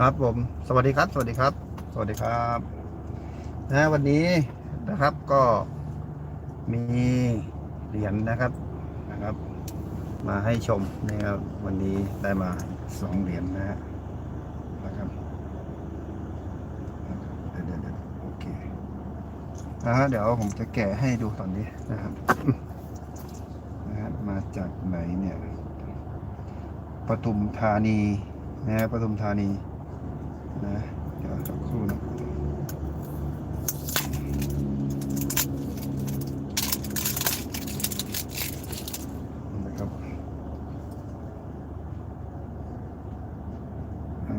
ครับผม สวัสดีครับ สวัสดีครับ สวัสดีครับนะวันนี้นะครับก็มีเหรียญนะครับนะครับ มาให้ชมนะครับวันนี้ได้มาสองเหรียญนะฮะนะครับเดี๋ยวเดี๋ยวเดี๋ยวโอเคนะฮะเดี๋ยวผมจะแกะให้ดูตอนนี้นะครับนะฮะมาจากไหนเนี่ยปทุมธานีนะฮะปทุมธานี นะเดี๋ยวสักครู่นะนะครับอ่า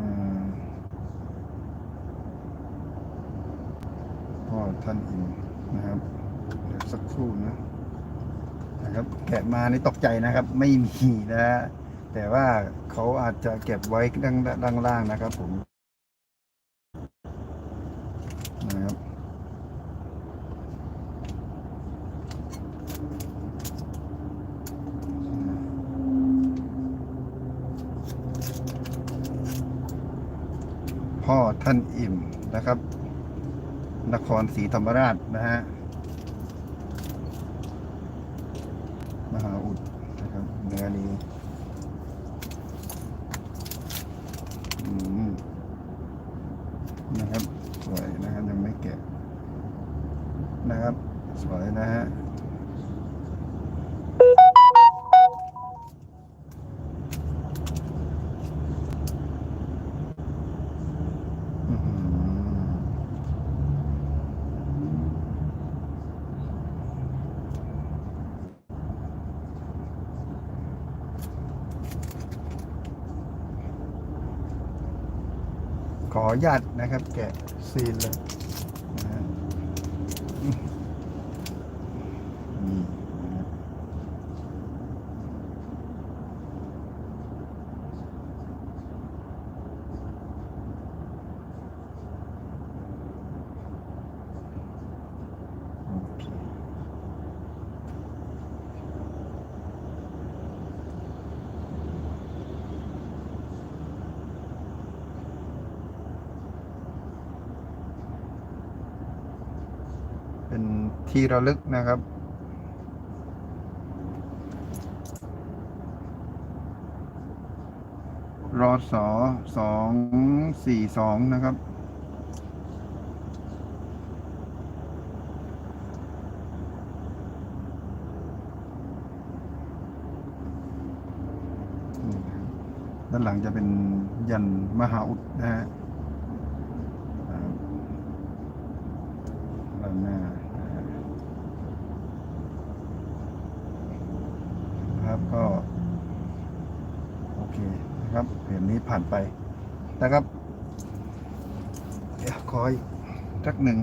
พ่อท่านอินนะครับ เดี๋ยวสักครู่นะนะครับแกะมานี่ตกใจนะครับ ไม่มีนะฮะแต่ว่าเขาอาจจะเก็บไว้ด้านด้านล่างนะครับผม นะครับ พ่อท่านอิ่มนะครับ นครศรีธรรมราชนะฮะมหาอุดนะครับเนื้อนี้อืมนะครับ สวยนะครับยังไม่แกะนะครับ สวยนะฮะอื้อหือ ขออนุญาตนะครับ แกะซีนเลยนะฮะอื้อนี่นะครับโอเค เป็นที่ระลึกนะครับ รอสอสองสี่สองนะครับ ด้านหลังจะเป็นยันมหาอุดนะฮะครับด้านหน้านะฮะ นะครับก็ โอเคนะครับเหรียญนี้ผ่านไปนะครับ เดี๋ยวคอยสักหนึ่ง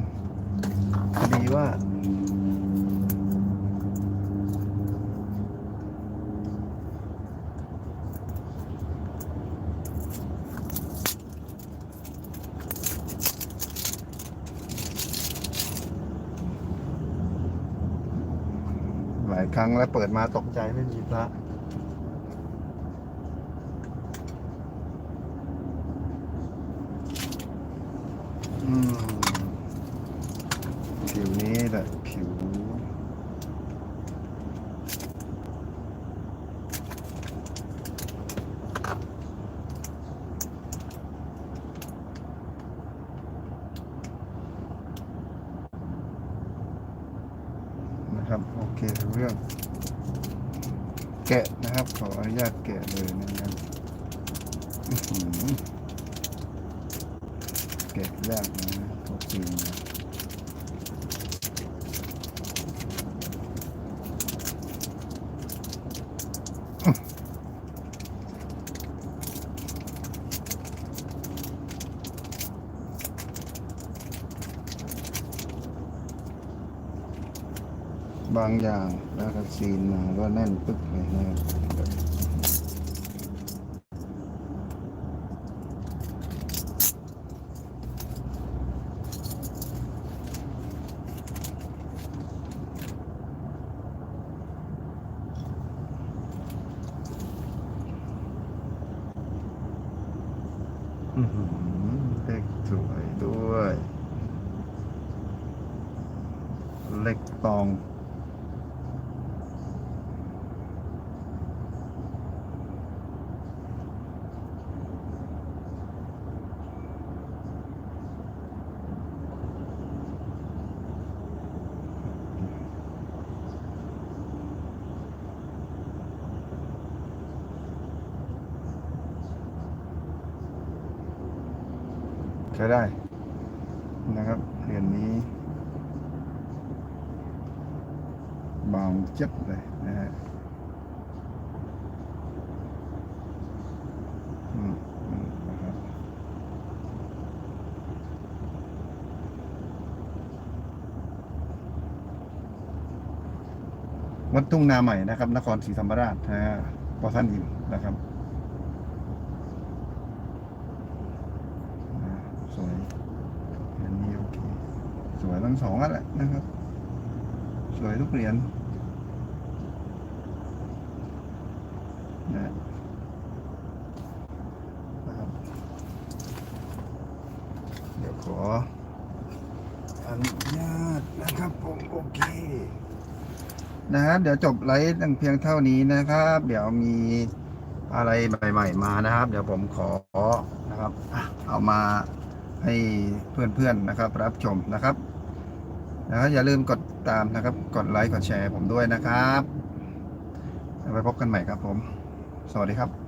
พอดีว่า หลายครั้งแล้วเปิดมาตกใจไม่มีพระอืมผิวนี้แหละผิว นะครับ โอเคเรื่อง แกะนะครับ ขออนุญาตแกะเลยนะครับแกะยากนะตัวจริงนะ บางอย่างแล้วก็ซีนมาก็แน่นปึ๊กเลยนะครับเลขสวยด้วย เลขตอง ช้ได้นะครับเหรียญนี้บางเจ็บเลยนะฮะวัดทุ่งนาใหม่นะครับ นครศรีธรรมราชนะฮะปอท่านอินนะครับอ่าสวยเหรียญนี้โอเค สวย ทั้งสองอันแหละนะครับ สวยทุกเหรียญนะนะครับเดี๋ยวขออนุญาตนะครับผมโอเคนะครับเดี๋ยวจบไลฟ์เพียงเท่านี้นะครับ เดี๋ยวมีอะไรใหม่ๆมานะครับ เดี๋ยวผมขอนะครับ เอามาให้เพื่อนๆนะครับ รับชมนะครับ นะอย่าลืมกดตามนะครับ กดไลค์ กดแชร์ผมด้วยนะครับ ไว้พบกันใหม่ครับผม สวัสดีครับ